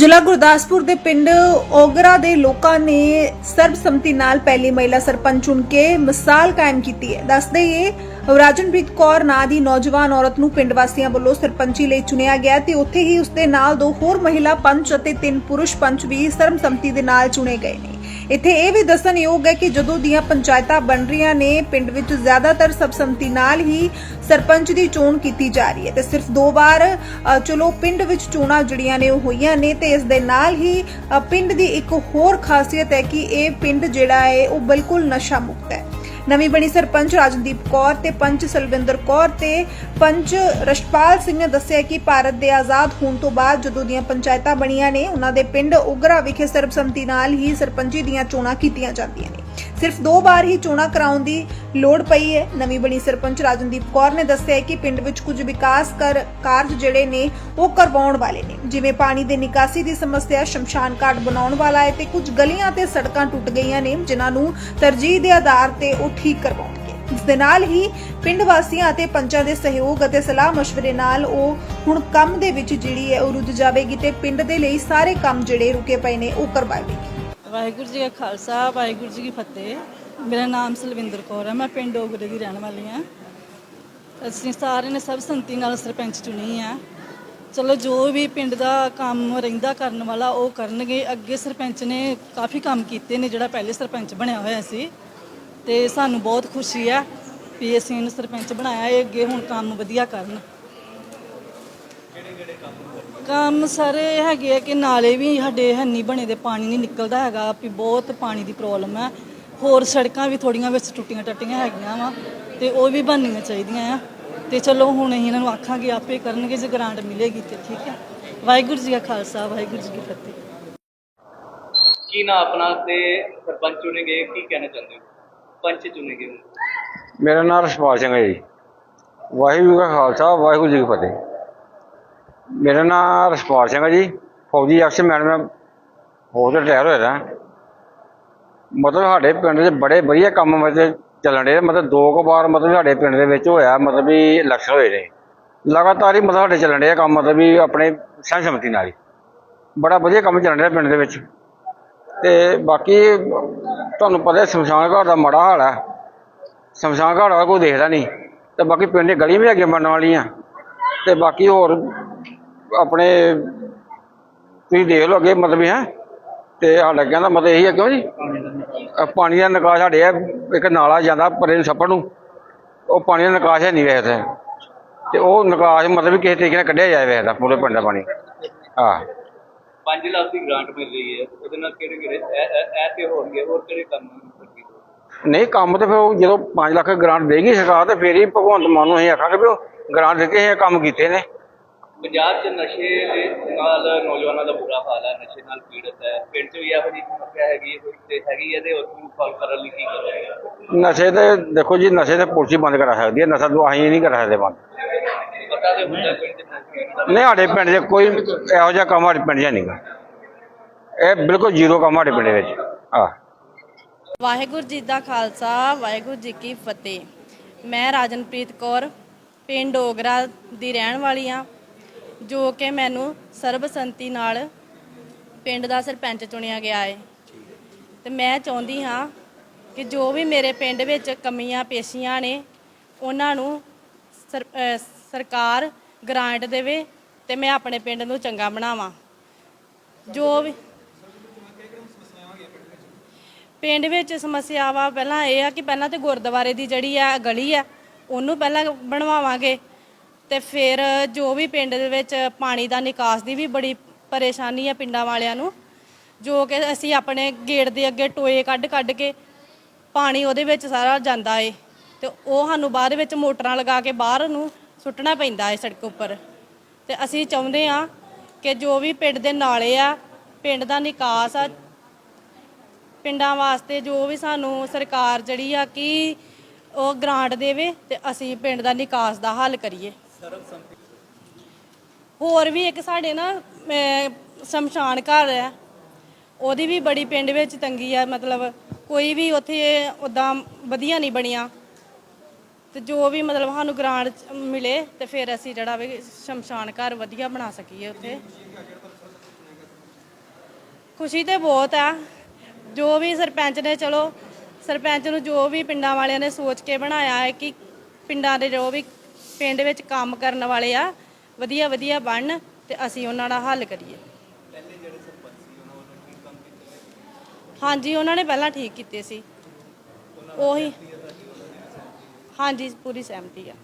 ਜ਼ਿਲ੍ਹਾ ਗੁਰਦਾਸਪੁਰ ਦੇ ਪਿੰਡ ਓਗਰਾ ਦੇ ਲੋਕਾਂ ਨੇ ਸਰਬਸੰਮਤੀ ਨਾਲ ਪਹਿਲੀ ਮਹਿਲਾ ਸਰਪੰਚ ਚੁਣ ਕੇ ਮਿਸਾਲ ਕਾਇਮ ਕੀਤੀ ਹੈ। ਦੱਸਦੇ ਇਹ ਰਾਜਨਪ੍ਰੀਤ ਕੌਰ ਨਾਂ ਦੀ ਨੌਜਵਾਨ ਔਰਤ ਨੂੰ ਪਿੰਡ ਵਾਸੀਆਂ ਵੱਲੋਂ ਸਰਪੰਚੀ ਲਈ ਚੁਣਿਆ ਗਿਆ ਤੇ ਉੱਥੇ ਹੀ ਉਸਦੇ ਨਾਲ ਦੋ ਹੋਰ ਮਹਿਲਾ ਪੰਚ ਅਤੇ ਤਿੰਨ ਪੁਰਸ਼ ਪੰਚ ਵੀ ਸਰਬਸੰਮਤੀ ਦੇ ਨਾਲ ਚੁਣੇ ਗਏ ਨੇ। ਇੱਥੇ ਇਹ ਵੀ ਦੱਸਣਯੋਗ ਹੈ ਕਿ ਜਦੋਂ ਦੀਆਂ ਪੰਚਾਇਤਾਂ ਬਣ ਰਹੀਆਂ ਨੇ, ਪਿੰਡ ਵਿੱਚ ਜ਼ਿਆਦਾਤਰ ਸਰਬਸੰਮਤੀ ਨਾਲ ਹੀ ਸਰਪੰਚ ਦੀ ਚੋਣ ਕੀਤੀ ਜਾ ਰਹੀ ਹੈ। ਤੇ ਸਿਰਫ ਦੋ ਵਾਰ ਚਲੋ ਪਿੰਡ ਵਿੱਚ ਚੋਣਾਂ ਜਿਹੜੀਆਂ ਨੇ ਉਹ ਹੋਈਆਂ ਨੇ ਤੇ ਇਸ ਦੇ ਨਾਲ ਹੀ ਪਿੰਡ ਦੀ ਇੱਕ ਹੋਰ ਖਾਸੀਅਤ ਹੈ ਕਿ ਇਹ ਪਿੰਡ ਜਿਹੜਾ ਹੈ, ਉਹ ਬਿਲਕੁਲ ਨਸ਼ਾ ਮੁਕਤ ਹੈ। ਨਵੀਂ ਬਣੀ ਸਰਪੰਚ ਰਾਜਨਦੀਪ ਕੌਰ ਤੇ ਪੰਚ ਸਲਵਿੰਦਰ ਕੌਰ ਤੇ ਪੰਚ ਰਸ਼ਪਾਲ ਸਿੰਘ ਨੇ ਦੱਸਿਆ ਕਿ ਭਾਰਤ ਦੇ ਆਜ਼ਾਦ ਹੋਣ ਤੋਂ ਬਾਅਦ ਜਦੋਂ ਦੀਆਂ ਪੰਚਾਇਤਾਂ ਬਣੀਆਂ ਨੇ, ਉਹਨਾਂ ਦੇ ਪਿੰਡ ਉਗਰਾ ਵਿਖੇ ਸਰਬਸੰਮਤੀ ਨਾਲ ਹੀ ਸਰਪੰਚੀ ਦੀਆਂ ਚੋਣਾਂ ਕੀਤੀਆਂ ਜਾਂਦੀਆਂ ਨੇ। ਸਿਰਫ ਦੋ ਵਾਰ ਹੀ ਚੋਣਾਂ ਕਰਾਉਣ ਦੀ ਲੋੜ ਪਈ ਹੈ। ਨਵੀਂ ਬਣੀ ਸਰਪੰਚ ਰਾਜਨਦੀਪ ਕੌਰ ਨੇ ਦੱਸਿਆ ਹੈ ਕਿ ਪਿੰਡ ਵਿੱਚ ਕੁਝ ਵਿਕਾਸ ਕਰ ਕਾਰਜ ਜਿਹੜੇ ਨੇ, ਉਹ ਕਰਵਾਉਣ ਵਾਲੇ ਨੇ। ਜਿਵੇਂ ਪਾਣੀ ਦੇ ਨਿਕਾਸੀ ਦੀ ਸਮੱਸਿਆ, ਸ਼ਮਸ਼ਾਨ ਘਾਟ ਬਣਾਉਣ ਵਾਲਾ ਹੈ ਤੇ ਕੁਝ ਗਲੀਆਂ ਤੇ ਸੜਕਾਂ ਟੁੱਟ ਗਈਆਂ ਨੇ, ਜਿਨ੍ਹਾਂ ਨੂੰ ਤਰਜੀਹ ਦੇ ਆਧਾਰ ਤੇ ਉਹ ਠੀਕ ਕਰਵਾਉਣਗੇ। ਇਸ ਦੇ ਨਾਲ ਹੀ ਪਿੰਡ ਵਾਸੀਆਂ ਅਤੇ ਪੰਚਾਂ ਦੇ ਸਹਿਯੋਗ ਅਤੇ ਸਲਾਹ مشਵਰੇ ਨਾਲ ਉਹ ਹੁਣ ਕੰਮ ਦੇ ਵਿੱਚ ਜਿਹੜੀ ਹੈ, ਉਹ ਰੁੱਝ ਜਾਵੇਗੀ ਤੇ ਪਿੰਡ ਦੇ ਲਈ ਸਾਰੇ ਕੰਮ ਜਿਹੜੇ ਰੁਕੇ ਪਏ ਨੇ, ਉਹ ਕਰਵਾਵੇਗੀ ਵਾਹਿਗੁਰੂ ਜੀ ਕਾ ਖਾਲਸਾ, ਵਾਹਿਗੁਰੂ ਜੀ ਕੀ ਫਤਿਹ। ਮੇਰਾ ਨਾਮ ਸਲਵਿੰਦਰ ਕੌਰ ਹੈ, ਮੈਂ ਪਿੰਡ ਓਗਰੇ ਦੀ ਰਹਿਣ ਵਾਲੀ ਹਾਂ। ਅਸੀਂ ਸਾਰਿਆਂ ਨੇ ਸਭ ਸੰਤੀ ਨਾਲ ਸਰਪੰਚ ਚੁਣੀ ਆ। ਚਲੋ, ਜੋ ਵੀ ਪਿੰਡ ਦਾ ਕੰਮ ਰਹਿੰਦਾ ਕਰਨ ਵਾਲਾ, ਉਹ ਕਰਨਗੇ। ਅੱਗੇ ਸਰਪੰਚ ਨੇ ਕਾਫੀ ਕੰਮ ਕੀਤੇ ਨੇ, ਜਿਹੜਾ ਪਹਿਲੇ ਸਰਪੰਚ ਬਣਿਆ ਹੋਇਆ ਸੀ। ਤੇ ਸਾਨੂੰ ਬਹੁਤ ਖੁਸ਼ੀ ਹੈ ਵੀ ਅਸੀਂ ਇਹਨੂੰ ਸਰਪੰਚ ਬਣਾਇਆ, ਇਹ ਅੱਗੇ ਹੁਣ ਕੰਮ ਵਧੀਆ ਕਰਨ। ਕੰਮ ਸਾਰੇ ਹੈਗੇ ਆ ਕਿ ਨਾਲੇ ਵੀ ਸਾਡੇ ਹੰਨੀ ਬਣੇ ਦੇ ਪਾਣੀ ਨਹੀਂ ਨਿਕਲਦਾ ਹੈਗਾ ਵੀ ਬਹੁਤ ਪਾਣੀ ਦੀ ਪ੍ਰੋਬਲਮ ਹੈ ਹੋਰ ਸੜਕਾਂ ਵੀ ਥੋੜੀਆਂ ਵਿੱਚ ਟੁੱਟੀਆਂ ਟੱਟੀਆਂ ਹੈਗੀਆਂ ਵਾ ਤੇ ਉਹ ਵੀ ਬਣਨੀਆਂ ਚਾਹੀਦੀਆਂ ਆ। ਤੇ ਚਲੋ ਹੁਣ ਅਸੀਂ ਇਹਨਾਂ ਨੂੰ ਆਖਾਂਗੇ ਆਪੇ ਕਰਨਗੇ ਜੇ ਗ੍ਰਾਂਟ ਮਿਲੇਗੀ ਤੇ ਠੀਕ ਹੈ ਵਾਹਿਗੁਰੂ ਜੀ ਕਾ ਖਾਲਸਾ ਵਾਹਿਗੁਰੂ ਜੀ ਕੀ ਫਤਿਹ। ਕੀ ਨਾ ਆਪਣਾ ਤੇ ਸਰਪੰਚ ਚੁਣੇ ਗਏ ਕੀ ਕਹਿਣਾ ਚਾਹੁੰਦੇ ਹੋ? ਪੰਚ ਚੁਣੇ ਗਏ। ਮੇਰਾ ਨਾਮ ਰਸ਼ਪਾਲ ਸਿੰਘ ਹੈ ਜੀ। ਵਾਹਿਗੁਰੂ ਜੀ ਕਾ ਖਾਲਸਾ ਵਾਹਿਗੁਰੂ ਜੀ ਕੀ ਫਤਿਹ। ਮੇਰਾ ਨਾਮ ਰਸ਼ਪਾਲ ਸਿੰਘ ਹੈ ਜੀ। ਫੌਜੀ ਅਫਸਰ ਮੈਡਮ, ਮੈਂ ਹੋ ਕੇ ਰਿਟਾਇਰ ਹੋਇਆ ਦਾ ਮਤਲਬ ਸਾਡੇ ਪਿੰਡ ਦੇ ਬੜੇ ਵਧੀਆ ਕੰਮ ਮਤਲਬ ਚੱਲਣ ਦੇ ਮਤਲਬ ਦੋ ਕੁ ਵਾਰ ਮਤਲਬ ਸਾਡੇ ਪਿੰਡ ਦੇ ਵਿੱਚ ਹੋਇਆ, ਮਤਲਬ ਵੀ ਇਲੈਕਸ਼ਨ ਹੋਏ ਨੇ। ਲਗਾਤਾਰ ਹੀ ਮਤਲਬ ਸਾਡੇ ਚੱਲਣ ਦੇ ਕੰਮ, ਮਤਲਬ ਵੀ ਆਪਣੇ ਸਹਿਮਤੀ ਨਾਲ ਹੀ। ਬੜਾ ਵਧੀਆ ਕੰਮ ਚੱਲਣ ਰਿਹਾ ਪਿੰਡ ਦੇ ਵਿੱਚ। ਤੇ ਬਾਕੀ ਤੁਹਾਨੂੰ ਪਤਾ ਸ਼ਮਸ਼ਾਨ ਘਾਟ ਦਾ ਮਾੜਾ ਹਾਲ ਹੈ ਸ਼ਮਸ਼ਾਨ ਘਾਟ ਵਾਲਾ ਕੋਈ ਦੇਖਦਾ ਨਹੀਂ। ਤੇ ਬਾਕੀ ਪਿੰਡ ਦੀ ਗਲੀਆਂ ਵੀ ਅੱਗੇ ਬਣਨ ਵਾਲੀਆਂ। ਤੇ ਬਾਕੀ ਹੋਰ ਆਪਣੇ ਤੁਸੀਂ ਦੇਖ ਲਓ ਅੱਗੇ ਮਤਲਬ ਹੈ। ਤੇ ਸਾਡਾ ਕਹਿੰਦਾ ਮਤਲਬ ਇਹੀ ਹੈ ਕਿਉਂ ਜੀ? ਅਹ ਪਾਣੀ ਦਾ ਨਿਕਾਸ ਸਾਡੇ ਆ ਇੱਕ ਨਾਲਾ ਜਾਂਦਾ ਪਰੇ ਨੂੰ ਛੱਪੜ ਨੂੰ। ਉਹ ਪਾਣੀ ਦਾ ਨਿਕਾਸ ਹੈ ਨਹੀਂ ਵੇਖਦੇ ਤੇ। ਉਹ ਨਿਕਾਸ ਮਤਲਬ ਵੀ ਕਿਸੇ ਤਰੀਕੇ ਨਾਲ ਕੱਢਿਆ ਜਾਏ ਵੇਖਦਾ ਪੂਰੇ ਪਿੰਡ ਦਾ ਪਾਣੀ। ਹਾਂ। 5 ਲੱਖ ਦੀ ਗ੍ਰਾਂਟ ਮਿਲ ਰਹੀ ਹੈ ਉਹਦੇ ਨਾਲ ਕਿਹੜੇ ਕਿਹੜੇ ਇਹ- ਇਹ ਇਹ ਤੇ ਹੋਣਗੇ ਹੋਰ ਕਿਹੜੇ ਕੰਮ ਹੋਣਗੇ? ਨਹੀਂ ਕੰਮ ਤੇ ਫਿਰ ਉਹ ਜਦੋਂ 5 ਲੱਖ ਗ੍ਰਾਂਟ ਦੇਗੀ ਸਰਕਾਰ ਤੇ ਫੇਰ ਹੀ ਭਗਵੰਤ ਮਾਨ ਨੂੰ ਅਸੀਂ ਆਖਾਂਗੇ ਵੀ ਉਹ ਗ੍ਰਾਂਟ ਦੇ ਕੇ ਇਹ ਕੰਮ ਕੀਤੇ ਨੇ। ਪੰਜਾਬ 'ਚ ਨਸ਼ੇ ਦੇ ਨਾਲ ਨੌਜਵਾਨਾਂ ਦਾ ਬੁਰਾ ਹਾਲ ਹੈ ਨਸ਼ੇ ਨਾਲ ਪੀੜਤ ਹੈ। ਪਿੰਡ 'ਚ ਵੀ ਇਹੋ ਜਿਹੀ ਸਮੱਸਿਆ ਹੈਗੀ ਹੈ ਕੋਈ ਤੇ ਹੈਗੀ ਹੈ ਤੇ ਉਸ ਨੂੰ ਸੋਲਵ ਕਰਨ ਲਈ ਕੀ ਕਰੋਗੇ ਨਸ਼ੇ ਤੇ ਦੇਖੋ ਜੀ ਨਸ਼ੇ ਤੇ ਪੁਲਿਸ ਹੀ ਬੰਦ ਕਰਾ ਸਕਦੀ ਹੈ ਨਸ਼ਾ ਤੋਂ ਅਸੀਂ ਨਹੀਂ ਕਰਾ ਸਕਦੇ ਬੰਦ। ਪਤਾ ਤੇ ਹੁੰਦਾ ਪਿੰਡ 'ਚ ਨਸ਼ੇ ਦਾ। ਨਹੀਂ ਸਾਡੇ ਪਿੰਡ 'ਚ ਕੋਈ ਇਹੋ ਜਿਹਾ ਕੰਮ ਸਾਡੇ ਪਿੰਡ 'ਚ ਨਹੀਂਗਾ ਇਹ ਬਿਲਕੁਲ ਜ਼ੀਰੋ ਕੰਮ ਸਾਡੇ ਪਿੰਡ ਵਿੱਚ। ਆ ਵਾਹਿਗੁਰੂ ਜੀ ਦਾ ਖਾਲਸਾ ਵਾਹਿਗੁਰੂ ਜੀ ਕੀ ਫਤਿਹ। ਮੈਂ ਰਾਜਨਪ੍ਰੀਤ ਕੌਰ ਪਿੰਡ ਓਗਰਾ ਦੀ ਰਹਿਣ ਵਾਲੀ ਆ ਜੋ ਕਿ ਮੈਨੂੰ ਸਰਬਸੰਤੀ ਨਾਲ ਪਿੰਡ ਦਾ ਸਰਪੰਚ ਚੁਣਿਆ ਗਿਆ ਹੈ। ਤੇ ਮੈਂ ਚਾਹੁੰਦੀ ਹਾਂ ਕਿ ਜੋ ਵੀ ਮੇਰੇ ਪਿੰਡ ਵਿੱਚ ਕਮੀਆਂ ਪੇਸ਼ੀਆਂ ਨੇ, ਉਹਨਾਂ ਨੂੰ ਸਰ- ਅਹ, ਸਰਕਾਰ ਗ੍ਰਾਂਟ ਦੇਵੇ ਤੇ ਮੈਂ ਆਪਣੇ ਪਿੰਡ ਨੂੰ ਚੰਗਾ ਬਣਾਵਾਂ। ਜੋ ਵੀ ਪਿੰਡ ਵਿੱਚ ਸਮੱਸਿਆਵਾਂ ਪਹਿਲਾਂ ਇਹ ਆ ਕਿ ਪਹਿਲਾਂ ਤੇ ਗੁਰਦੁਆਰੇ ਦੀ ਜਿਹੜੀ ਆ ਗਲੀ ਆ, ਉਹਨੂੰ ਪਹਿਲਾਂ ਬਣਵਾਵਾਂਗੇ। ਤੇ ਫਿਰ ਜੋ ਵੀ ਪਿੰਡ ਦੇ ਵਿੱਚ ਪਾਣੀ ਦਾ ਨਿਕਾਸ ਦੀ ਵੀ ਬੜੀ ਪਰੇਸ਼ਾਨੀ ਆ ਪਿੰਡਾਂ ਵਾਲਿਆਂ ਨੂੰ, ਜੋ ਕਿ ਅਸੀਂ ਆਪਣੇ ਗੇਟ ਦੇ ਅੱਗੇ ਟੋਏ ਕੱਢ ਕੱਢ ਕੇ ਪਾਣੀ ਉਹਦੇ ਵਿੱਚ ਸਾਰਾ ਜਾਂਦਾ ਏ ਤੇ ਉਹ ਸਾਨੂੰ ਬਾਅਦ ਵਿੱਚ ਮੋਟਰਾਂ ਲਗਾ ਕੇ ਬਾਹਰ ਨੂੰ ਸੁੱਟਣਾ ਪੈਂਦਾ ਏ ਸੜਕ ਉੱਪਰ। ਤੇ ਅਸੀਂ ਚਾਹੁੰਦੇ ਆ ਕਿ ਜੋ ਵੀ ਪਿੰਡ ਦੇ ਨਾਲੇ ਆ, ਪਿੰਡ ਦਾ ਨਿਕਾਸ ਆ, ਪਿੰਡਾਂ ਵਾਸਤੇ ਜੋ ਵੀ ਸਾਨੂੰ ਸਰਕਾਰ ਜਿਹੜੀ ਆ ਕਿ ਉਹ ਗ੍ਰਾਂਟ ਦੇਵੇ ਤੇ ਅਸੀਂ ਪਿੰਡ ਦਾ ਨਿਕਾਸ ਦਾ ਹੱਲ ਕਰੀਏ। ਹੋਰ ਵੀ ਇੱਕ ਸਾਡੇ ਨਾ ਸ਼ਮਸ਼ਾਨ ਘਰ ਹੈ। ਉਹਦੀ ਵੀ ਬੜੀ ਪਿੰਡ ਵਿੱਚ ਤੰਗੀ ਆ, ਮਤਲਬ ਕੋਈ ਵੀ ਉੱਥੇ ਉਦਾਂ ਵਧੀਆ ਨਹੀਂ ਬਣਿਆ। ਤੇ ਜੋ ਵੀ ਮਤਲਬ ਸਾਨੂੰ ਗ੍ਰਾਂਟ ਮਿਲੇ ਤੇ ਫਿਰ ਅਸੀਂ ਜਿਹੜਾ ਵੀ ਸ਼ਮਸ਼ਾਨ ਘਰ ਵਧੀਆ ਬਣਾ ਸਕੀਏ ਉੱਥੇ। ਖੁਸ਼ੀ ਤੇ ਬਹੁਤ ਆ। ਜੋ ਵੀ ਸਰਪੰਚ ਨੇ, ਚਲੋ, ਸਰਪੰਚ ਨੂੰ ਜੋ ਵੀ ਪਿੰਡਾਂ ਵਾਲਿਆਂ ਨੇ ਸੋਚ ਕੇ ਬਣਾਇਆ ਹੈ ਕਿ ਪਿੰਡਾਂ ਦੇ ਜੋ ਵੀ ਪਿੰਡ ਵਿੱਚ ਕੰਮ ਕਰਨ ਵਾਲੇ ਆ ਵਧੀਆ ਵਧੀਆ ਬਣਨ ਤੇ ਅਸੀਂ ਉਹਨਾਂ ਦਾ ਹੱਲ ਕਰੀਏ। ਹਾਂਜੀ ਉਹਨਾਂ ਨੇ ਪਹਿਲਾਂ ਠੀਕ ਕੀਤੇ ਸੀ। ਉਹੀ ਹਾਂਜੀ ਪੂਰੀ ਸਹਿਮਤੀ ਆ।